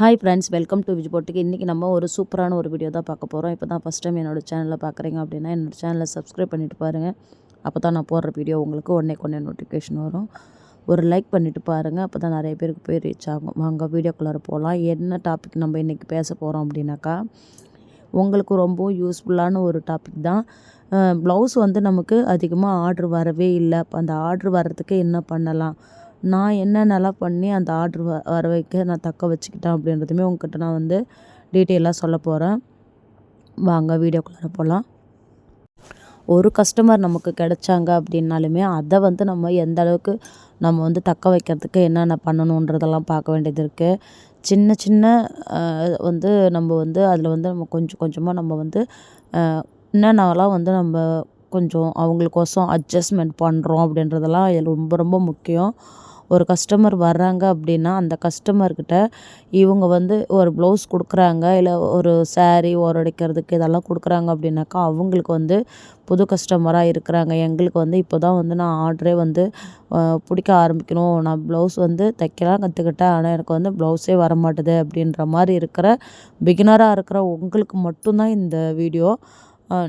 Hi friends welcome to விஜ்போட்டுக்கு இன்றைக்கி நம்ம ஒரு சூப்பரான ஒரு வீடியோ தான் பார்க்க போகிறோம் இப்போ தான் ஃபஸ்ட் டைம் என்னோடய சேனலில் பார்க்குறீங்க அப்படின்னா என்னோடய சேனலை சப்ஸ்கிரைப் பண்ணிட்டு பாருங்கள் அப்போ தான் நான் போடுற வீடியோ உங்களுக்கு உடனே கொண்டே நோட்டிஃபிகேஷன் வரும். ஒரு லைக் பண்ணிவிட்டு பாருங்கள் அப்போ தான் நிறைய பேருக்கு போய் ரீச் ஆகும். வாங்க வீடியோக்குள்ளார போகலாம் என்ன டாபிக் நம்ம இன்றைக்கி பேச போகிறோம் அப்படின்னாக்கா உங்களுக்கு ரொம்ப யூஸ்ஃபுல்லான ஒரு டாபிக் தான். ப்ளவுஸ் வந்து நமக்கு அதிகமாக ஆர்டர் வரவே இல்லை. அப்போ அந்த ஆர்டர் வர்றதுக்கு என்ன பண்ணலாம்? நான் என்னென்னலாம் பண்ணி அந்த ஆர்டர் வ வர வைக்க நான் தக்க வச்சுக்கிட்டேன் அப்படின்றதுமே உங்ககிட்ட நான் வந்து டீட்டெயிலாக சொல்ல போகிறேன் வாங்க வீடியோக்குள்ளே போகலாம் ஒரு கஸ்டமர் நமக்கு கிடைச்சாங்க அப்படின்னாலுமே அதை வந்து நம்ம எந்த அளவுக்கு நம்ம வந்து தக்க வைக்கிறதுக்கு என்னென்ன பண்ணணுன்றதெல்லாம் பார்க்க வேண்டியது இருக்குது சின்ன சின்ன வந்து நம்ம வந்து அதில் வந்து நம்ம கொஞ்சம் கொஞ்சமாக நம்ம வந்து என்னென்னலாம் வந்து நம்ம கொஞ்சம் அவங்களுக்கோசம் அட்ஜஸ்ட்மெண்ட் பண்ணுறோம் அப்படின்றதெல்லாம் ரொம்ப ரொம்ப முக்கியம். ஒரு கஸ்டமர் வர்றாங்க அப்படின்னா அந்த கஸ்டமர்கிட்ட இவங்க வந்து ஒரு ப்ளவுஸ் கொடுக்குறாங்க இல்லை ஒரு சாரீ ஓரடிக்கிறதுக்கு இதெல்லாம் கொடுக்குறாங்க அப்படின்னாக்கா அவங்களுக்கு வந்து புது கஸ்டமராக இருக்கிறாங்க. எங்களுக்கு வந்து இப்போ தான் வந்து நான் ஆர்டரே வந்து பிடிக்க ஆரம்பிக்கணும். நான் ப்ளவுஸ் வந்து தைக்கலாம் கற்றுக்கிட்டேன் ஆனால் எனக்கு வந்து ப்ளவுஸே வர மாட்டுது அப்படின்ற மாதிரி இருக்கிற பிகினராக இருக்கிற உங்களுக்கு மட்டும்தான் இந்த வீடியோ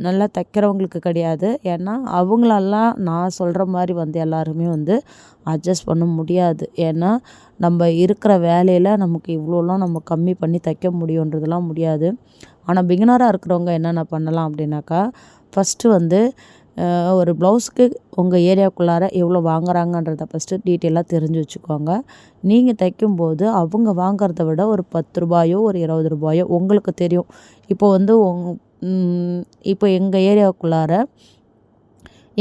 நல்லா தைக்கிறவங்களுக்கு கிடையாது. ஏன்னா அவங்களெல்லாம் நான் சொல்கிற மாதிரி வந்து எல்லாருமே வந்து அட்ஜஸ்ட் பண்ண முடியாது. ஏன்னா நம்ம இருக்கிற வேலையில் நமக்கு இவ்வளோலாம் நம்ம கம்மி பண்ணி தைக்க முடியுன்றதெல்லாம் முடியாது. ஆனால் பிகினராக இருக்கிறவங்க என்னென்ன பண்ணலாம் அப்படின்னாக்கா ஃபஸ்ட்டு வந்து ஒரு ப்ளவுஸுக்கு உங்கள் ஏரியாவுக்குள்ளார எவ்வளோ வாங்குறாங்கன்றத ஃபஸ்ட்டு டீட்டெயிலாக தெரிஞ்சு வச்சுக்கோங்க. நீங்கள் தைக்கும்போது அவங்க வாங்குறத விட ஒரு பத்து ரூபாயோ ஒரு இருபது ரூபாயோ உங்களுக்கு தெரியும். இப்போ வந்து உங் இப்போ எங்கள் ஏரியாவுக்குள்ளார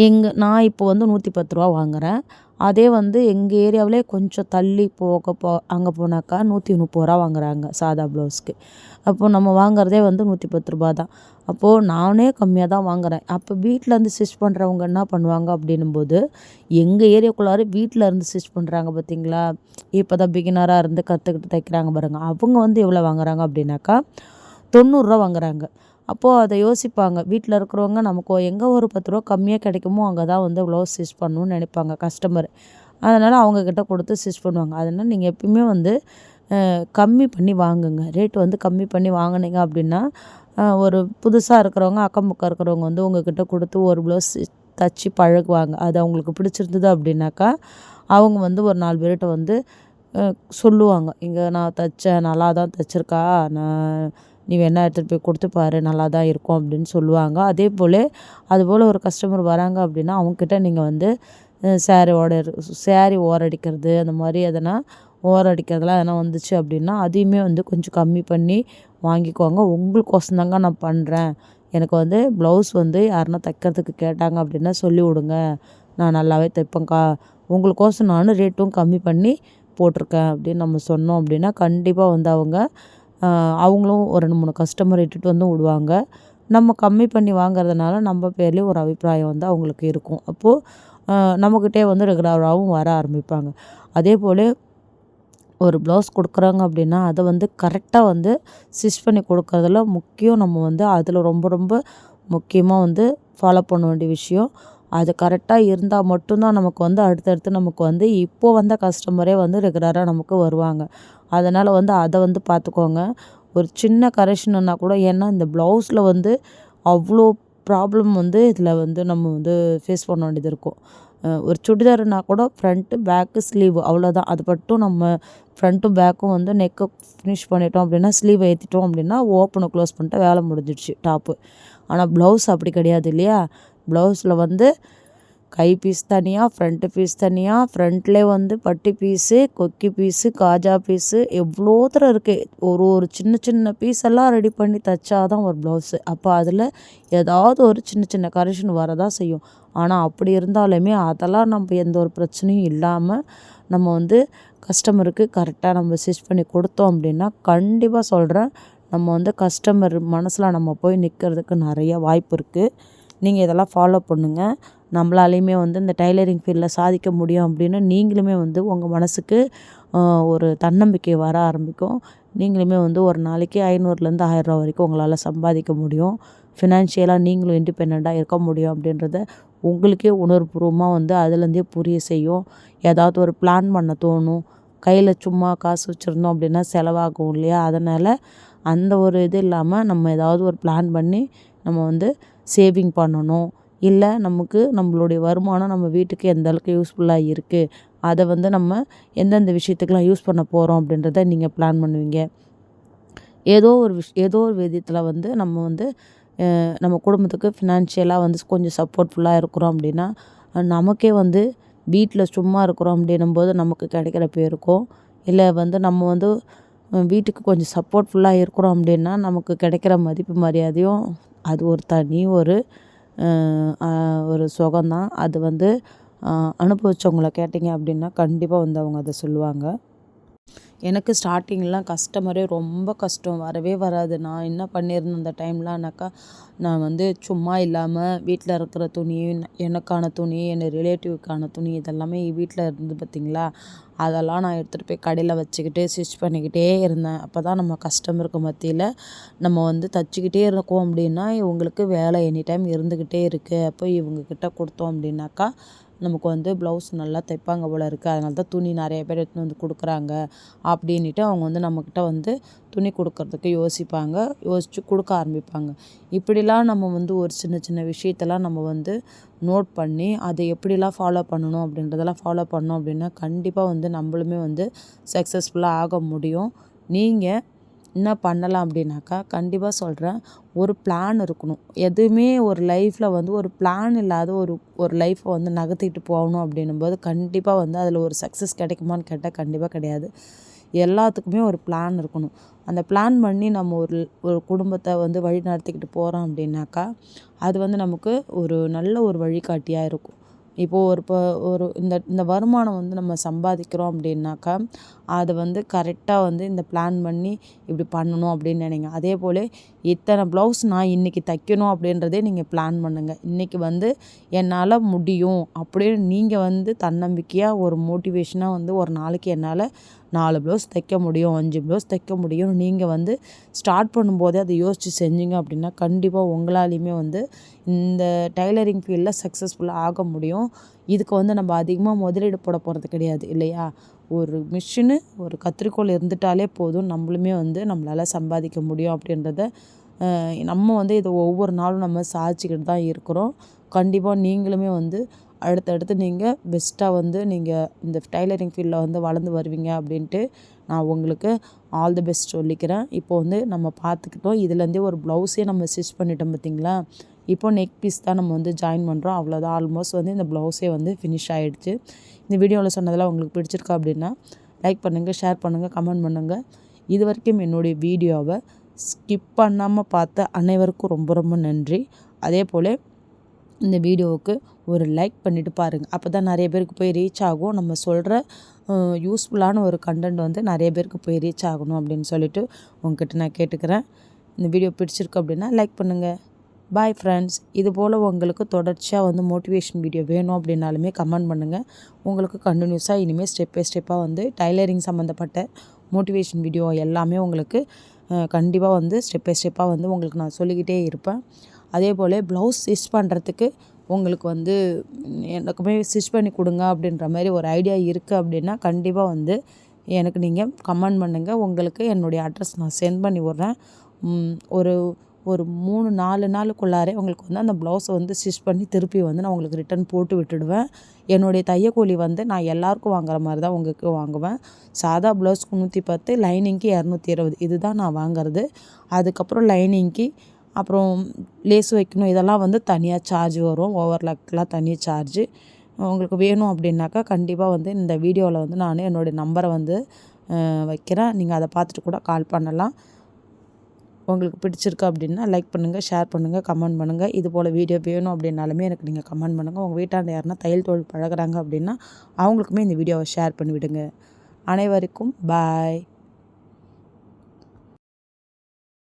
எங்கள் நான் இப்போ வந்து நூற்றி பத்து ரூபா வாங்குகிறேன் அதே வந்து எங்கள் ஏரியாவிலே கொஞ்சம் தள்ளி போக போ அங்கே போனாக்கா நூற்றி முப்பது ரூபா வாங்குறாங்க சாதா ப்ளவுஸ்க்கு. அப்போ நம்ம வாங்குறதே வந்து நூற்றி பத்து ரூபா தான். அப்போது நானே கம்மியாக தான் வாங்குகிறேன் அப்போ வீட்டில் இருந்து ஸ்டிச் பண்ணுறவங்க என்ன பண்ணுவாங்க அப்படின்னும்போது எங்கள் ஏரியாக்குள்ளார வீட்டில் இருந்து ஸ்டிச் பண்ணுறாங்க பார்த்தீங்களா? இப்போ தான் பிகினராக இருந்து கற்றுக்கிட்டு தைக்கிறாங்க பாருங்கள் அவங்க வந்து எவ்வளோ வாங்குறாங்க அப்படின்னாக்கா தொண்ணூறுரூவா வாங்குறாங்க. அப்போது அதை யோசிப்பாங்க. வீட்டில் இருக்கிறவங்க நமக்கு எங்கே ஒரு பத்து ரூபா கம்மியாக கிடைக்குமோ அங்கே தான் வந்து ப்ளவுஸ் ஸ்டிச் பண்ணணும்னு நினைப்பாங்க கஸ்டமர் அதனால் அவங்கக்கிட்ட கொடுத்து ஸ்டிச் பண்ணுவாங்க. அதனால் நீங்கள் எப்பயுமே வந்து கம்மி பண்ணி வாங்குங்க. ரேட் வந்து கம்மி பண்ணி வாங்கினீங்க அப்படின்னா ஒரு புதுசாக இருக்கிறவங்க அக்கம் பக்கம் இருக்கிறவங்க வந்து உங்ககிட்ட கொடுத்து ஒரு ப்ளவுஸ் தச்சு பழகுவாங்க. அது அவங்களுக்கு பிடிச்சிருந்தது அப்படின்னாக்கா அவங்க வந்து ஒரு நாலு பேர்கிட்ட வந்து சொல்லுவாங்க. இங்கே நான் தைச்சேன். நல்லா தான் தைச்சிருக்கா. நான் நீ வேணால் எடுத்துகிட்டு போய் கொடுத்து பாரு நல்லா தான் இருக்கும் அப்படின்னு சொல்லுவாங்க. அதே போல் அதுபோல் ஒரு கஸ்டமர் வராங்க அப்படின்னா அவங்கக்கிட்ட நீங்கள் வந்து சேரீ ஓடர் சேரீ ஓரடிக்கிறது அந்த மாதிரி எதனா ஓரடிக்கிறதுலாம் எதனா வந்துச்சு அப்படின்னா அதையுமே வந்து கொஞ்சம் கம்மி பண்ணி வாங்கிக்கோங்க. உங்களுக்கோசம் தாங்க நான் பண்ணுறேன் எனக்கு வந்து ப்ளவுஸ் வந்து யாருன்னா தைக்கிறதுக்கு கேட்டாங்க அப்படின்னா சொல்லி விடுங்க. நான் நல்லாவே தைப்பேங்க்கா உங்களுக்கோசம் நானும் ரேட்டும் கம்மி பண்ணி போட்டிருக்கேன் அப்படின்னு நம்ம சொன்னோம் அப்படின்னா கண்டிப்பாக வந்து அவங்க அவங்களும் ஒரு ரெண்டு மூணு கஸ்டமர் இட்டுட்டு வந்து விடுவாங்க. நம்ம கம்மி பண்ணி வாங்குறதுனால நம்ம பேர்லேயும் ஒரு அபிப்பிராயம் வந்து அவங்களுக்கு இருக்கும். அப்போது நம்மக்கிட்டே வந்து ரெகுலராகவும் வர ஆரம்பிப்பாங்க. அதே போல் ஒரு ப்ளவுஸ் கொடுக்குறாங்க அப்படின்னா அதை வந்து கரெக்டாக வந்து ஸ்டிச் பண்ணி கொடுக்குறதுல முக்கியம் நம்ம வந்து அதில் ரொம்ப ரொம்ப முக்கியமாக வந்து ஃபாலோ பண்ண வேண்டிய விஷயம். அது கரெக்டாக இருந்தால் மட்டும்தான் நமக்கு வந்து அடுத்தடுத்து நமக்கு வந்து இப்போ வந்த கஸ்டமரே வந்து ரெகுலராக நமக்கு வருவாங்க. அதனால் வந்து அதை வந்து பார்த்துக்கோங்க. ஒரு சின்ன கரெக்ஷனுன்னா கூட ஏன்னா இந்த ப்ளவுஸில் வந்து அவ்வளோ ப்ராப்ளம் வந்து இதில் வந்து நம்ம வந்து ஃபேஸ் பண்ண வேண்டியது இருக்கும். ஒரு சுடிதாருனா கூட ஃப்ரண்ட்டு பேக்கு ஸ்லீவ் அவ்வளோதான் அது மட்டும் நம்ம ஃப்ரண்ட்டும் பேக்கும் வந்து நெக்கை ஃபினிஷ் பண்ணிட்டோம் அப்படின்னா ஸ்லீவ் ஏற்றிட்டோம் அப்படின்னா ஓப்பனை க்ளோஸ் பண்ணிட்டு வேலை முடிஞ்சிடுச்சு டாப்பு ஆனால் ப்ளவுஸ் அப்படி கிடையாது இல்லையா? ப்ளவுஸில் வந்து கை பீஸ் தனியாக ஃப்ரண்ட்டு பீஸ் தனியாக ஃப்ரண்ட்லேயே வந்து பட்டி பீஸு கொக்கி பீஸு காஜா பீஸு எவ்வளோ தூரம் இருக்குது ஒரு ஒரு சின்ன சின்ன பீஸ் எல்லாம் ரெடி பண்ணி தைச்சா தான் ஒரு ப்ளவுஸு. அப்போ அதில் ஏதாவது ஒரு சின்ன சின்ன கரெக்ஷன் வரதான் செய்யும். ஆனால் அப்படி இருந்தாலுமே அதெல்லாம் நம்ம எந்த ஒரு பிரச்சனையும் இல்லாமல் நம்ம வந்து கஸ்டமருக்கு கரெக்டாக நம்ம ஸ்டிச் பண்ணி கொடுத்தோம் அப்படின்னா கண்டிப்பாக சொல்கிறேன் நம்ம வந்து கஸ்டமர் மனசில் நம்ம போய் நிற்கிறதுக்கு நிறைய வாய்ப்பு இருக்குது நீங்கள் இதெல்லாம் ஃபாலோ பண்ணுங்கள் நம்மளாலையுமே வந்து இந்த டைலரிங் ஃபீல்டில் சாதிக்க முடியும் அப்படின்னு நீங்களுமே வந்து உங்கள் மனசுக்கு ஒரு தன்னம்பிக்கை வர ஆரம்பிக்கும். நீங்களுமே வந்து ஒரு நாளைக்கு ஐநூறுலேருந்து ஆயிரரூவா வரைக்கும் உங்களால் சம்பாதிக்க முடியும். ஃபினான்ஷியலாக நீங்களும் இண்டிபெண்ட்டாக இருக்க முடியும் அப்படின்றத உங்களுக்கே உணர்வுபூர்வமாக வந்து அதுலேருந்தே புரிய செய்யும். ஏதாவது ஒரு பிளான் பண்ண தோணும். கையில் சும்மா காசு வச்சுருந்தோம் அப்படின்னா செலவாகும் இல்லையா? அதனால் அந்த ஒரு இது இல்லாமல் நம்ம ஏதாவது ஒரு பிளான் பண்ணி நம்ம வந்து சேவிங் பண்ணணும். இல்லை நமக்கு நம்மளுடைய வருமானம் நம்ம வீட்டுக்கு எந்த அளவுக்கு யூஸ்ஃபுல்லாக இருக்குது அதை வந்து நம்ம எந்தெந்த விஷயத்துக்கெலாம் யூஸ் பண்ண போகிறோம் அப்படின்றத நீங்கள் பிளான் பண்ணுவீங்க. ஏதோ ஒரு விஷ் ஏதோ ஒரு விதத்தில் வந்து நம்ம வந்து நம்ம குடும்பத்துக்கு ஃபினான்ஷியலாக வந்து கொஞ்சம் சப்போர்ட்ஃபுல்லாக இருக்கிறோம் அப்படின்னா நமக்கே வந்து வீட்டில் சும்மா இருக்கிறோம் அப்படின்னும் போது நமக்கு கிடைக்கிற பேருக்கும் இல்லை வந்து நம்ம வந்து வீட்டுக்கு கொஞ்சம் சப்போர்ட்ஃபுல்லாக இருக்கிறோம் அப்படின்னா நமக்கு கிடைக்கிற மதிப்பு மரியாதையும் அது ஒரு தனி ஒரு ஒரு சுகம்தான். அது வந்து அனுபவித்தவங்கள கேட்டிங்க அப்படின்னா கண்டிப்பாக வந்து அவங்க அதை சொல்லுவாங்க. எனக்கு ஸ்டார்டிங்லாம் கஸ்டமரே ரொம்ப கஷ்டம். வரவே வராது. நான் என்ன பண்ணியிருந்தேன் அந்த டைம்லானாக்கா நான் வந்து சும்மா இல்லாமல் வீட்டில் இருக்கிற துணி எனக்கான துணி என் ரிலேட்டிவ்க்கான துணி இதெல்லாமே வீட்டில் இருந்து பார்த்திங்களா அதெல்லாம் நான் எடுத்துகிட்டு போய் கடையில் வச்சுக்கிட்டு ஸ்டிச் பண்ணிக்கிட்டே இருந்தேன். அப்போ தான் நம்ம கஸ்டமருக்கு மத்தியில் நம்ம வந்து தச்சுக்கிட்டே இருக்கோம் அப்படின்னா இவங்களுக்கு வேலை எனி டைம் இருந்துக்கிட்டே இருக்குது அப்போ இவங்கக்கிட்ட கொடுத்தோம் அப்படின்னாக்கா நமக்கு வந்து ப்ளவுஸ் நல்லா தைப்பாங்க போல் இருக்குது அதனால தான் துணி நிறைய பேர் எடுத்துன்னு வந்து கொடுக்குறாங்க அப்படின்ட்டு அவங்க வந்து நம்மக்கிட்ட வந்து துணி கொடுக்கறதுக்கு யோசிப்பாங்க யோசித்து கொடுக்க ஆரம்பிப்பாங்க. இப்படிலாம் நம்ம வந்து ஒரு சின்ன சின்ன விஷயத்தெல்லாம் நம்ம வந்து நோட் பண்ணி அதை எப்படிலாம் ஃபாலோ பண்ணணும் அப்படின்றதெல்லாம் ஃபாலோ பண்ணோம் அப்படின்னா கண்டிப்பாக வந்து நம்மளுமே வந்து சக்ஸஸ்ஃபுல்லாக ஆக முடியும். நீங்கள் என்ன பண்ணலாம் அப்படின்னாக்கா கண்டிப்பாக சொல்கிறேன் ஒரு பிளான் இருக்கணும். எதுவுமே ஒரு லைஃப்பில் வந்து ஒரு பிளான் இல்லாத ஒரு ஒரு லைஃப்பை வந்து நகர்த்திட்டு போகணும் அப்படின்னும்போது கண்டிப்பாக வந்து அதில் ஒரு சக்ஸஸ் கிடைக்குமான்னு கேட்டால் கண்டிப்பாக கிடையாது. எல்லாத்துக்குமே ஒரு பிளான் இருக்கணும். அந்த பிளான் பண்ணி நம்ம ஒரு ஒரு குடும்பத்தை வந்து வழி நடத்திக்கிட்டு போகிறோம் அப்படின்னாக்கா அது வந்து நமக்கு ஒரு நல்ல ஒரு வழிகாட்டியாக இருக்கும். இப்போது ஒரு இப்போ ஒரு இந்த இந்த வருமானம் வந்து நம்ம சம்பாதிக்கிறோம் அப்படின்னாக்கா அதை வந்து கரெக்டாக வந்து இந்த பிளான் பண்ணி இப்படி பண்ணணும் அப்படின்னு நினைங்க. அதே போல் இத்தனை ப்ளவுஸ் நான் இன்றைக்கி தைக்கணும் அப்படின்றதே நீங்கள் பிளான் பண்ணுங்கள் இன்றைக்கி வந்து என்னால் முடியும் அப்படின்னு நீங்கள் வந்து தன்னம்பிக்கையாக ஒரு மோட்டிவேஷனாக வந்து ஒரு நாளைக்கு என்னால் நாலு ப்ளவுஸ் தைக்க முடியும் அஞ்சு ப்ளவுஸ் தைக்க முடியும். நீங்கள் வந்து ஸ்டார்ட் பண்ணும்போதே அதை யோசித்து செஞ்சீங்க அப்படின்னா கண்டிப்பாக உங்களாலையுமே வந்து இந்த டைலரிங் ஃபீல்டில் சக்ஸஸ்ஃபுல்லாக ஆக முடியும். இதுக்கு வந்து நம்ம அதிகமாக முதலீடு போட போகிறது கிடையாது இல்லையா? ஒரு மிஷினு ஒரு கத்திரிக்கோள் இருந்துட்டாலே போதும். நம்மளுமே வந்து நம்மளால் சம்பாதிக்க முடியும் அப்படின்றத நம்ம வந்து இதை ஒவ்வொரு நாளும் நம்ம சாதிச்சுக்கிட்டு தான் இருக்கிறோம். கண்டிப்பாக நீங்களுமே வந்து அடுத்தடுத்து நீங்கள் பெஸ்ட்டாக வந்து நீங்கள் இந்த டைலரிங் ஃபீல்டில் வந்து வளர்ந்து வருவீங்க அப்படின்ட்டு நான் உங்களுக்கு ஆல் தி பெஸ்ட் சொல்லிக்கிறேன். இப்போ வந்து நம்ம பார்த்துக்கிட்டோம். இதுலேருந்தே ஒரு ப்ளவுஸே நம்ம ஸ்டிச் பண்ணிட்டோம் பார்த்திங்களா? இப்போ நெக் பீஸ் தான் நம்ம வந்து ஜாயின் பண்ணுறோம் அவ்வளோதான் ஆல்மோஸ்ட் வந்து இந்த ப்ளவுஸே வந்து ஃபினிஷ் ஆகிடுச்சு இந்த வீடியோவில் சொன்னதெல்லாம் உங்களுக்கு பிடிச்சிருக்கா அப்படின்னா லைக் பண்ணுங்கள் ஷேர் பண்ணுங்கள் கமெண்ட் பண்ணுங்கள் இது வரைக்கும் என்னுடைய வீடியோவை ஸ்கிப் பண்ணாமல் பார்த்த அனைவருக்கும் ரொம்ப ரொம்ப நன்றி. அதே போல் இந்த வீடியோவுக்கு ஒரு லைக் பண்ணிவிட்டு பாருங்கள் அப்போ தான் நிறைய பேருக்கு போய் ரீச் ஆகும். நம்ம சொல்கிற யூஸ்ஃபுல்லான ஒரு கண்டென்ட் வந்து நிறைய பேருக்கு போய் ரீச் ஆகணும் அப்படின்னு சொல்லிட்டு உங்ககிட்ட நான் கேட்டுக்கிறேன். இந்த வீடியோ பிடிச்சிருக்கு அப்படின்னா லைக் பண்ணுங்கள் பாய் ஃப்ரெண்ட்ஸ் இது போல் உங்களுக்கு தொடர்ச்சியாக வந்து மோட்டிவேஷன் வீடியோ வேணும் அப்படின்னாலுமே கமெண்ட் பண்ணுங்கள் உங்களுக்கு கண்டினியூஸாக இனிமேல் ஸ்டெப் பை ஸ்டெப்பாக வந்து டைலரிங் சம்மந்தப்பட்ட மோட்டிவேஷன் வீடியோ எல்லாமே உங்களுக்கு கண்டிப்பாக வந்து ஸ்டெப் பை ஸ்டெப்பாக வந்து உங்களுக்கு நான் சொல்லிக்கிட்டே இருப்பேன். அதே போல் ப்ளவுஸ் ஸ்டிச் பண்ணுறதுக்கு உங்களுக்கு வந்து எனக்குமே ஸ்டிச் பண்ணி கொடுங்க அப்படின்ற மாதிரி ஒரு ஐடியா இருக்குது அப்படின்னா கண்டிப்பாக வந்து எனக்கு நீங்கள் கமெண்ட் பண்ணுங்கள் உங்களுக்கு என்னுடைய அட்ரஸ் நான் சென்ட் பண்ணி விட்றேன். ஒரு ஒரு மூணு நாலு நாளுக்குள்ளாரே உங்களுக்கு வந்து அந்த ப்ளவுஸை வந்து ஸ்டிச் பண்ணி திருப்பி வந்து நான் உங்களுக்கு ரிட்டன் போட்டு விட்டுடுவேன். என்னுடைய தையக்கூலி வந்து நான் எல்லாருக்கும் வாங்குற மாதிரி தான் உங்களுக்கு வாங்குவேன். சாதா ப்ளவுஸ்க்கு நூற்றி பத்து லைனிங்க்கு இரநூத்தி இருபது. இது தான் நான் வாங்குறது. அதுக்கப்புறம் லைனிங்க்கு அப்புறம் லேஸ் வைக்கணும். இதெல்லாம் வந்து தனியாக சார்ஜ் வரும். ஓவர்லாக்லாம் தனி சார்ஜு உங்களுக்கு வேணும் அப்படின்னாக்கா கண்டிப்பாக வந்து இந்த வீடியோவில் வந்து நான் என்னுடைய நம்பரை வந்து வைக்கிறேன். நீங்கள் அதை பார்த்துட்டு கூட கால் பண்ணலாம். உங்களுக்கு பிடிச்சிருக்கு அப்படின்னா லைக் பண்ணுங்கள் ஷேர் பண்ணுங்கள் கமெண்ட் பண்ணுங்கள் இது போல் வீடியோ வேணும் அப்படின்னாலுமே எனக்கு நீங்கள் கமெண்ட் பண்ணுங்கள் உங்கள் வீட்டாண்ட யாருன்னா தையல் தொழில் பழகிறாங்க அப்படின்னா அவங்களுக்குமே இந்த வீடியோவை ஷேர் பண்ணிவிடுங்க. அனைவருக்கும் பாய்